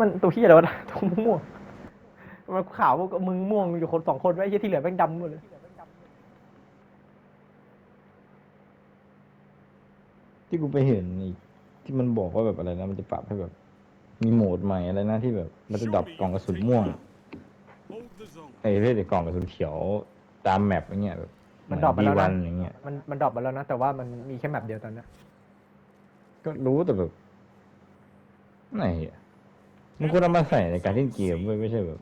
มันตัวพี่อะไรวะตัวม่วงๆมันขาวกับมึงม่วงอยู่คนสองคนไว้ไอ้เหี้ยที่เหลือแม่งดำหมดเลยที่กูไปเห็นนี่ที่มันบอกว่าแบบอะไรนะมันจะปรับให้แบบ มีโหมดใหม่อะไรนะที่แบบ มันจะดรอปกล่องกระสุนม่วง Hold the zone. ไอ้เรื่องกล่องกระสุนเขียวตามแมปอย่างเงี้ยแบบมันดรอปไปแล้ววันะนอย่างเงี้ย มันมันดรอปมาแล้วนะ แต่ว่ามันมีแค่แมปเดียวตอนเนี้ยก็รู้แต่แบบ ไหนอะ มันควรเอามาใส่ในการเล่นเกมเว้ยไม่ใช่แบบ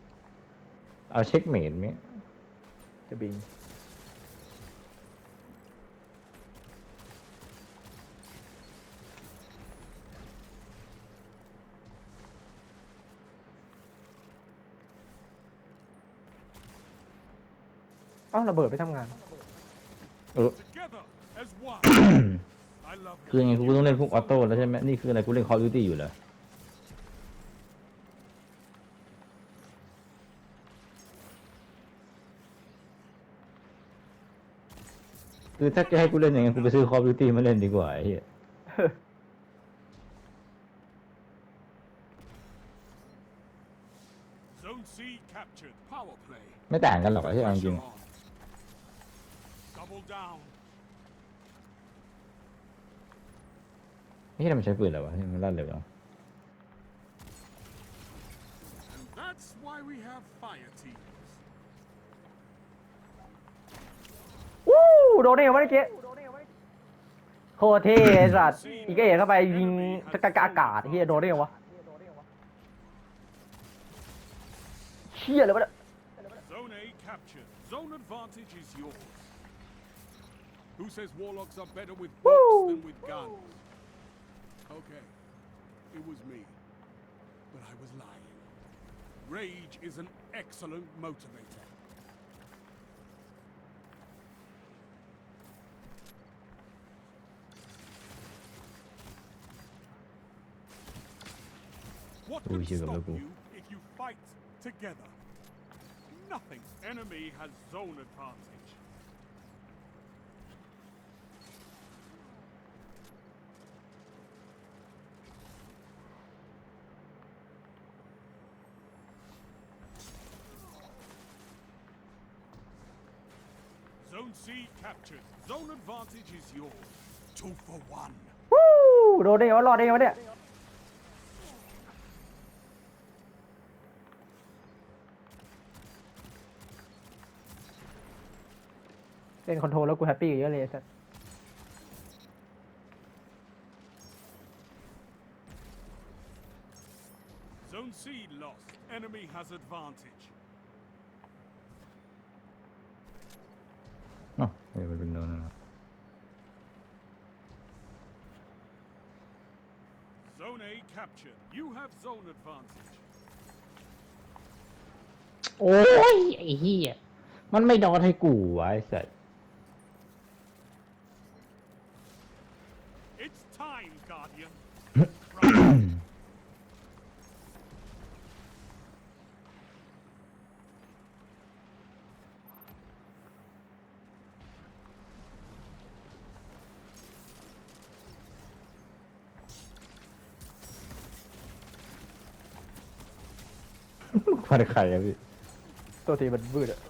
เอาเช็คเมดไหมจะบิงเอ้าระเบิดไปทำงาน เออ Together as one. I love คือยังไงกูต้องเล่นพวกออโต้แล้วใช่ไหมนี่คืออะไรกูเล่นคอร์ดิวตี้อยู่เหรอ คือถ้าจะให้กูเล่นอย่างงั้นกูไปซื้อคอร์ดิวตี้มาเล่นดีกว่าไอ้เหี้ย Zone C captured. Power play. ไม่ต่างกันหรอกไอ้เหี้ยเอาจริง Pressure on. Double down. ๆนี่ทำไมใช้ปืนอะไรวะที่มันลั่นเร็วจัง And that's why we have fire teams. วู้ โดนได้ไงวะเมื่อกี้โคตรเท่ไอ้สัตว์อีกเอ๋เข้าไปยิงสกัดอากาศเฮียโดนได้ไงวะเชี่ยเลยวะเนี่ย Zone A captured. Zone advantage is yours. Who says warlocks are better with Woo! books than with guns? Okay, it was me. But I was lying. Rage is an excellent motivator. What Ui, can chưa gặp stop được luôn. you if you fight together? Nothing. Enemy has zone advantage. Zone C captured. Zone advantage is yours. Two for one. วู้โดนได้ไงวะรอดได้ไงวะเนี่ย เล่นคอนโทรลแล้วกูแฮปปี้กับเยอะเลยไอ้สัตว์ Zone C lost. Enemy has advantage. เอ๋อเดี๋ยวมันเป็นโดนนะ Zone A captured. You have zone advantage. โอ้ยไอ้เหี้ยมันไม่ดอดให้กูวะไอ้สัส ฟันไข่อะพี่ตัวทีมันวืดอะ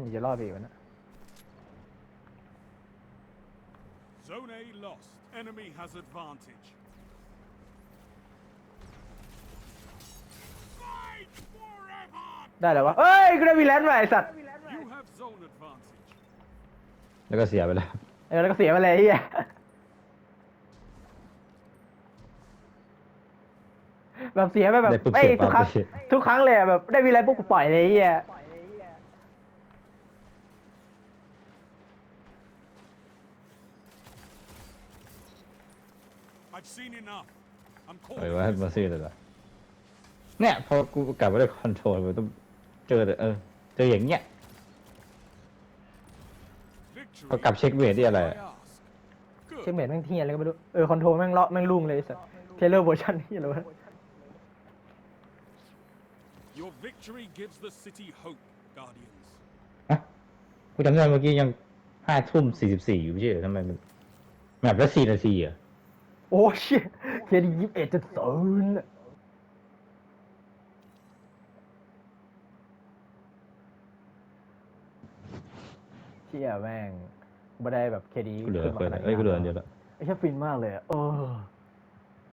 มันจะรอดไปอีกวะเนะ Zone A lost. Enemy has advantage. Fight forever! ได้แล้ววะเอ้ยกูได้วีแลนด์มาไอสัตว์ You have zone advantage. แล้วก็เสียไปแล้วเออแล้วก็เสียไปเลยไอ้เฮียแบบเสียไปแบบได้ปุ๊บไม่เสียทุกครั้งปั๊บเลยทุกครั้งเลยอะแบบได้วีแลนด์ปุ๊บกูปล่อยเลยไอ้เฮีย I've seen enough. I'm เออ calling ว่าให้ this มาซื้อเลยเหรอเนี่ยพอกูกลับมาได้คอนโทรลมันต้องเจอแต่เออเจออย่างเงี้ย victory. พอกลับเช็คเวทที่อะไร I อะ ask. เช็ค Good. เมทแม่งเทียอะไรก็ไม่รู้ เออคอนโทรลแม่งเลาะแม่งลุ่งเลยไอ้สัตว์เทเลอร์เวอร์ชันนี่เหรอวะ Your victory gives the city hope, Guardians. ฮะกูจำได้เมื่อกี้ยังห้าทุ่มสี่สิบสี่อยู่ไม่ใช่เหรอทำไมมันแบบละสี่นาทีอะโอ้เชี่ยเคดียี่สิบเอ็ดจะศูนย์ เชี่ยแม่งไม่ได้แบบเคดีกูเหลือเพื่อนเอ้ยกูเหลืออันเดียวละ ไอ้เชี่ยฟินมากเลยอะเออ